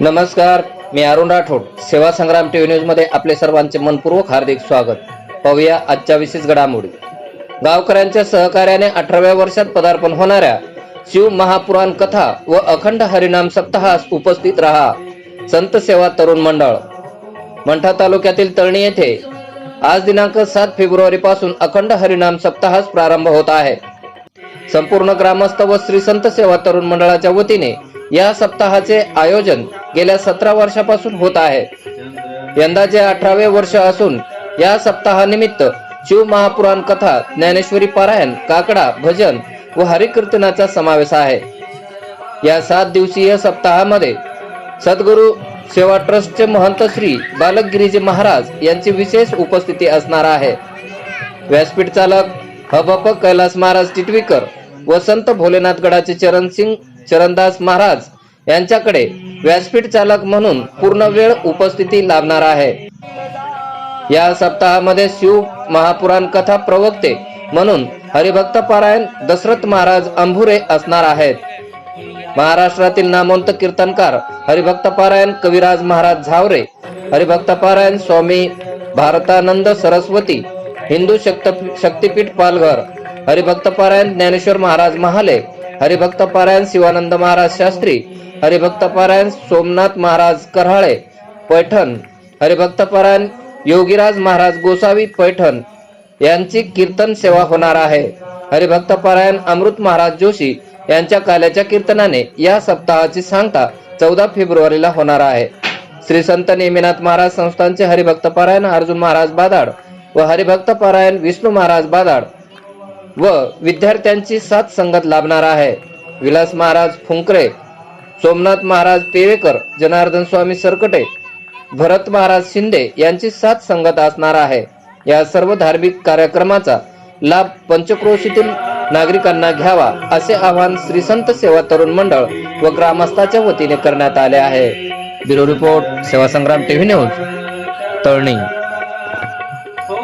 नमस्कार मी अरुण राठोड. सेवा संग्राम टीव्ही न्यूजमध्ये आपले सर्वांचे मनपूर्वक हार्दिक स्वागत. पाहूया आजच्या विशेष घडामोडी. गावकऱ्यांच्या सहकार्याने अठराव्या वर्षात पदार्पण होणाऱ्या शिव महापुराण कथा व अखंड हरिनाम सप्ताहास उपस्थित रहा संत सेवा तरुण मंडळ. मंठा तालुक्यातील तळणी येथे आज दिनांक सात फेब्रुवारी पासून अखंड हरिनाम सप्ताहास प्रारंभ होत आहे. संपूर्ण ग्रामस्थ व श्री संत सेवा तरुण मंडळाच्या वतीने या सप्ताहाचे आयोजन गेल्या सतरा वर्षापासून होत आहे. यंदाचे अठरावे वर्ष असून या सप्ताहानिमित्त शिव महापुराण कथा ज्ञानेश्वरी पारायण काकडा भजन व हरिकीर्तनाचा समावेश आहे. या सात दिवसीय सप्ताहामध्ये सद्गुरू सेवा ट्रस्टचे महंत श्री बालकगिरीजी महाराज यांची विशेष उपस्थिती असणार आहे. व्यासपीठ चालक हबप कैलास महाराज टिटवीकर व संत भोलेनाथ गडाचे चरणसिंग चरणदास महाराज यांच्याकडे व्यासपीठ चालक म्हणून पूर्ण वेळ उपस्थिती लाभणार आहे. या सप्ताहामध्ये शिव महापुराण कथा प्रवक्ते म्हणून हरिभक्त पारायण दशरथ महाराज अंभुरे असणार आहेत. महाराष्ट्रातील नामवंत कीर्तनकार हरिभक्त पारायण कविराज महाराज झावरे हरिभक्त पारायण स्वामी भारतानंद सरस्वती हिंदू शक्त शक्तिपीठ पालघर हरिभक्त पारायण ज्ञानेश्वर महाराज महाले हरिभक्त पारायण शिवानंद महाराज शास्त्री हरिभक्त पारायण सोमनाथ महाराज करहाळे पैठण हरिभक्त पारायण योगीराज महाराज गोसावी पैठण यांची कीर्तन सेवा होणार आहे. हरिभक्त पारायण अमृत महाराज जोशी यांच्या काल्याच्या कीर्तनाने या सप्ताहाची सांगता चौदा फेब्रुवारीला होणार आहे. श्री संत नेमिनाथ महाराज संस्थानचे हरिभक्त पारायण अर्जुन महाराज बादाड व हरिभक्त पारायण विष्णू महाराज बादाड व विद्यार्थ्यांची साथ संगत लाभणार आहे. विलास महाराज फुंकरे सोमनाथ महाराज पेवेकर जनार्दन स्वामी सरकटे भरत महाराज शिंदे यांची साथ संगत असणार आहे. या सर्व धार्मिक कार्यक्रमाचा लाभ पंचक्रोशीतील नागरिकांना घ्यावा असे आवाहन श्री संत सेवा तरुण मंडळ व ग्रामस्थाच्या वतीने करण्यात आले आहे. Bureau report Sevasangram TV news Talani. हो,